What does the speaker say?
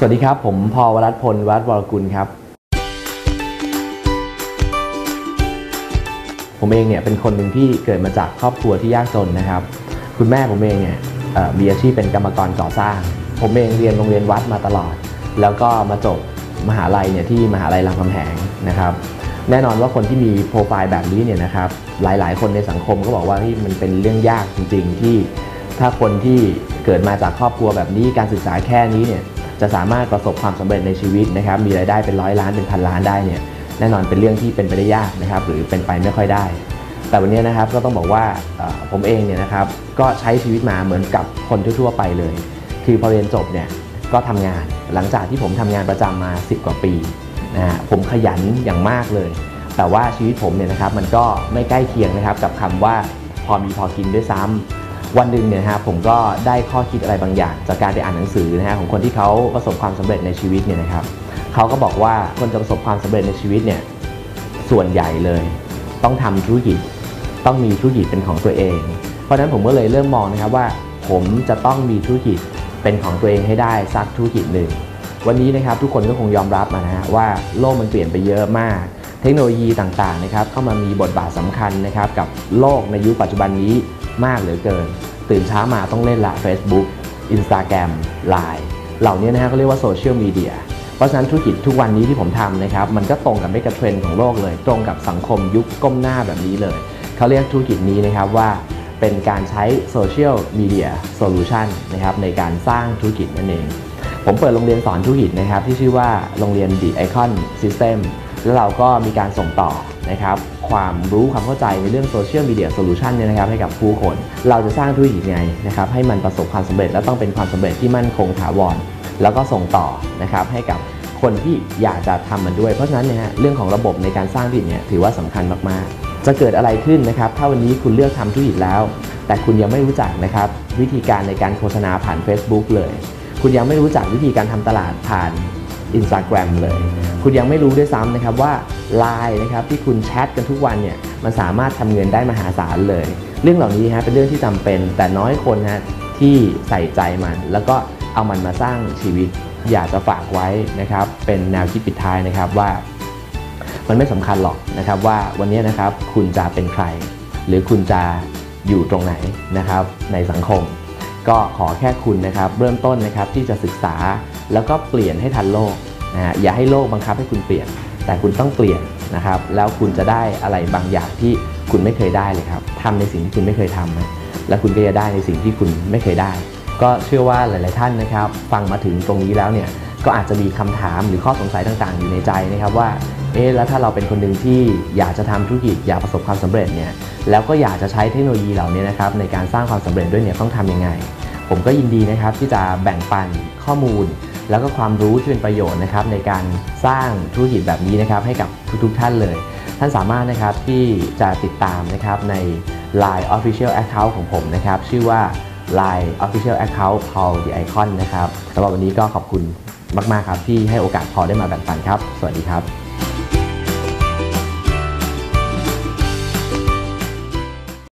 สวัสดีครับ ผมพอวรัตพลวัฒน์วรกุลครับ ผมเองเนี่ยเป็นคนหนึ่งที่เกิดมาจากครอบครัวที่ยากจนนะครับ คุณแม่ผมเองเนี่ยมีอาชีพเป็นกรรมกรก่อสร้าง ผมเองเรียนโรงเรียนวัดมาตลอด แล้วก็มาจบมหาลัยเนี่ยที่มหาลัยรามคำแหงนะครับ แน่นอนว่าคนที่มีโปรไฟล์แบบนี้เนี่ยนะครับ หลายๆ คนในสังคมก็บอกว่าที่มันเป็นเรื่องยากจริง ๆ ที่ถ้าคนที่เกิดมาจากครอบครัวแบบนี้การศึกษาแค่นี้เนี่ย จะสามารถประสบความสำเร็จในชีวิตนะครับมีรายได้เป็นร้อยล้านเป็นพันล้านได้เนี่ยแน่นอนเป็นเรื่องที่เป็นไปได้ยากนะครับหรือเป็นไปไม่ค่อยได้ แต่วันนี้นะครับก็ต้องบอกว่าผมเองเนี่ยนะครับก็ใช้ชีวิตมาเหมือนกับคนทั่วๆไปเลย คือพอเรียนจบเนี่ยก็ทำงานหลังจากที่ผมทำงานประจำมา 10 กว่าปีนะฮะผมขยันอย่างมากเลย แต่ว่าชีวิตผมเนี่ยนะครับมันก็ไม่ใกล้เคียงนะครับกับคำว่าพอมีพอกินด้วยซ้ำ วันหนึ่งเนี่ยนะครับผมก็ได้ข้อคิดอะไรบางอย่าง จากการไปอ่านหนังสือนะฮะของคนที่เขาประสบความสำเร็จในชีวิตเนี่ยนะครับเขาก็บอกว่าคนจะประสบความสำเร็จในชีวิตเนี่ยส่วนใหญ่เลย ต้องทำธุรกิจต้องมีธุรกิจเป็นของตัวเอง เพราะฉะนั้นผมก็เลยเริ่มมองนะครับว่า ผมจะต้องมีธุรกิจเป็นของตัวเองให้ได้สักธุรกิจหนึ่งวันนี้นะครับทุกคนก็คงยอมรับนะฮะว่าโลกมันเปลี่ยนไปเยอะมาก เทคโนโลยีต่างๆนะครับเข้ามามีบทบาทสำคัญนะครับกับโลกในยุคปัจจุบันนี้ มากเหลือเกิน ตื่นเช้ามาต้องเล่นละ Facebook Instagram Line เหล่านี้นะฮะเขาเรียกว่าโซเชียลมีเดียเพราะฉะนั้นธุรกิจทุกวันนี้ที่ผมทำนะครับ มันก็ตรงกับไม่กับเทรนด์ของโลกเลย ตรงกับสังคมยุคก้มหน้าแบบนี้เลย เขาเรียกธุรกิจนี้นะครับว่าเป็นการใช้โซเชียลมีเดียโซลูชันนะครับในการสร้างธุรกิจนั่นเอง ผมเปิดโรงเรียนสอนธุรกิจนะครับที่ชื่อว่าโรงเรียน The Icon System แล้วเราก็มีการส่งต่อ นะครับความรู้ความเข้าใจในเรื่องโซเชียลมีเดียโซลูชันเนี่ยนะครับให้กับผู้คน เราจะสร้างธุรกิจไงนะครับให้มันประสบความสำเร็จและต้องเป็นความสำเร็จที่มั่นคงถาวร แล้วก็ส่งต่อนะครับให้กับคนที่อยากจะทำมันด้วย เพราะฉะนั้นเนี่ยฮะเรื่องของระบบในการสร้างธุรกิจเนี่ยถือว่าสำคัญมากๆ จะเกิดอะไรขึ้นนะครับถ้าวันนี้คุณเลือกทำธุรกิจแล้ว แต่คุณยังไม่รู้จักนะครับวิธีการในการโฆษณาผ่าน Facebook เลย คุณยังไม่รู้จักวิธีการทำตลาดผ่าน Instagram เลย คุณยังไม่รู้ด้วยซ้ำนะครับว่า Line นะครับที่คุณแชทกันทุกวันเนี่ยมันสามารถทำเงินได้มหาศาลเลย เรื่องเหล่านี้ฮะเป็นเรื่องที่จำเป็น แต่น้อยคนฮะที่ใส่ใจมัน แล้วก็เอามันมาสร้างชีวิตอยากจะฝากไว้นะครับเป็นแนวคิดปิดท้ายนะครับว่า มันไม่สำคัญหรอกนะครับว่าวันนี้นะครับคุณจะเป็นใคร หรือคุณจะอยู่ตรงไหนนะครับในสังคม ก็ขอแค่คุณนะครับเริ่มต้นนะครับที่จะศึกษาแล้วก็เปลี่ยนให้ทันโลกนะฮะอย่าให้โลกบังคับให้คุณเปลี่ยน แต่คุณต้องเปลี่ยนนะครับแล้วคุณจะได้อะไรบางอย่างที่คุณไม่เคยได้เลยครับทำในสิ่งที่คุณไม่เคยทำนะแล้วคุณก็จะได้ในสิ่งที่คุณไม่เคยได้ ก็เชื่อว่าหลาย ๆ ท่านนะครับ ฟังมาถึงตรงนี้แล้วเนี่ยก็อาจจะมีคำถามหรือข้อสงสัยต่าง ๆ อยู่ในใจนะครับว่า เอ๊ะแล้วถ้าเราเป็นคนหนึ่งที่อยากจะทำธุรกิจอยากประสบความสำเร็จเนี่ยแล้วก็อยากจะใช้เทคโนโลยีเหล่านี้นะครับในการสร้างความสำเร็จด้วยเนี่ยต้องทำยังไง ผมก็ยินดีนะครับที่จะแบ่งปันข้อมูล แล้วก็ความรู้ที่เป็นประโยชน์นะครับในการสร้างธุรกิจแบบนี้นะครับให้กับทุกๆท่านเลย ท่านสามารถนะครับที่จะติดตามนะครับใน Line Official Account ของผมนะครับชื่อว่า Line Official Account Paul the Icon นะครับสำหรับวันนี้ก็ขอบคุณมาก ๆ ครับที่ให้โอกาสพอได้มาแบ่งปันครับ สวัสดีครับ